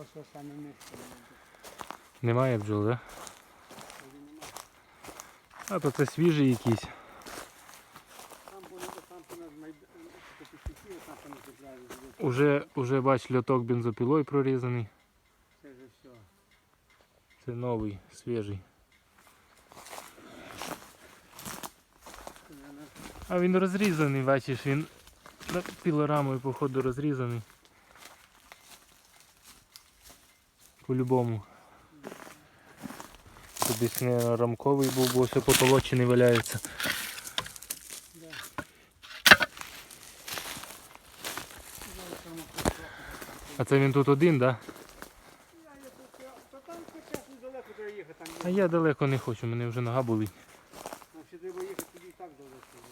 Ось ось саме місце. Немає бджол, да? А то це. Там там пішки, там. Уже, уже бач, льоток бензопілою прорізаний. Це вже все. Це новий, свіжий. А він розрізаний, бачиш, він пілорамою, походу, розрізаний. По-любому. Десь не рамковий був, бо все потолочений валяється. А це він тут один, так? А я далеко не хочу, мене вже нога болить. Ну, ще треба їхати туди і так далеко.